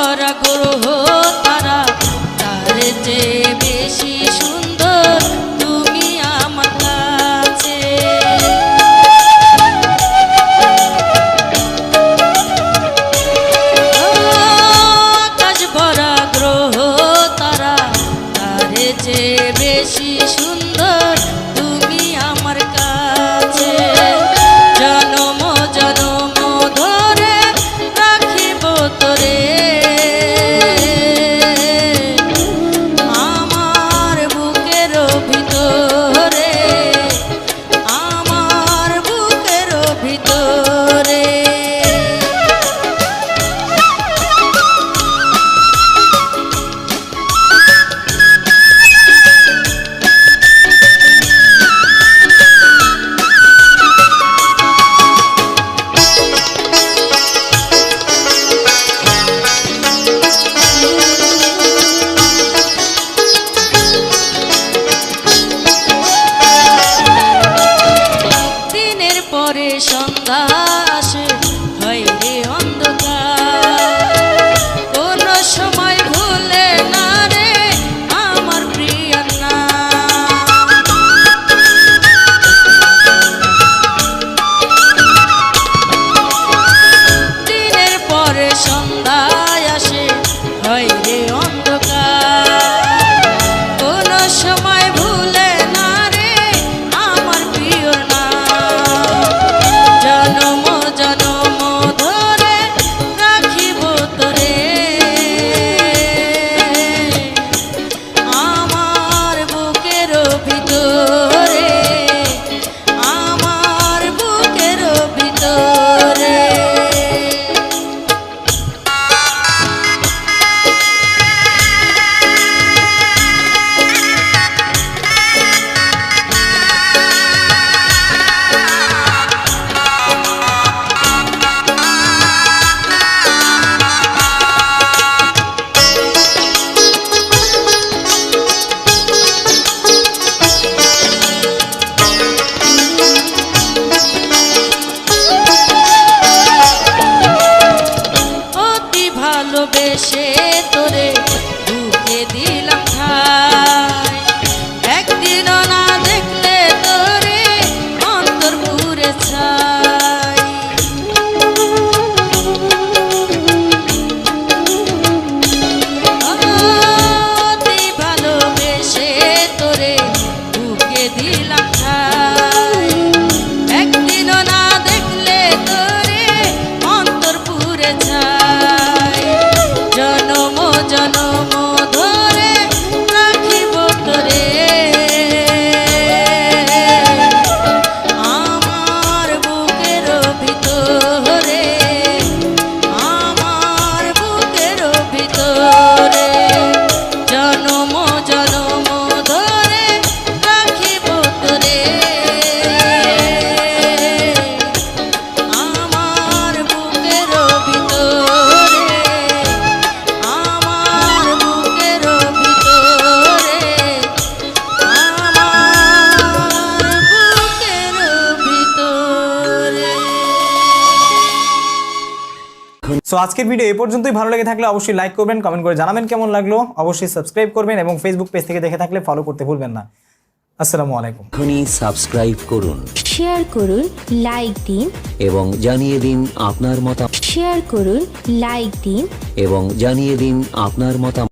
করা গ্রহ তারা তার চেয়ে বেশি ভালোবেসে তোরে ঢুকে দিলাম ভাই একদিন না দেখলে তোরে অন্তর পুরে ছাই। সো আজকের ভিডিও এ পর্যন্তই। ভালো লেগে থাকলে অবশ্যই লাইক করবেন কমেন্ট করে জানাবেন কেমন লাগল। অবশ্যই সাবস্ক্রাইব করবেন এবং ফেসবুক পেজ থেকে দেখে থাকলে ফলো করতে ভুলবেন না। আসসালামু আলাইকুম। এখনই সাবস্ক্রাইব করুন। শেয়ার করুন লাইক দিন। এবং জানিয়ে দিন আপনার মতামত। শেয়ার করুন লাইক দিন। এবং জানিয়ে দিন আপনার মতামত।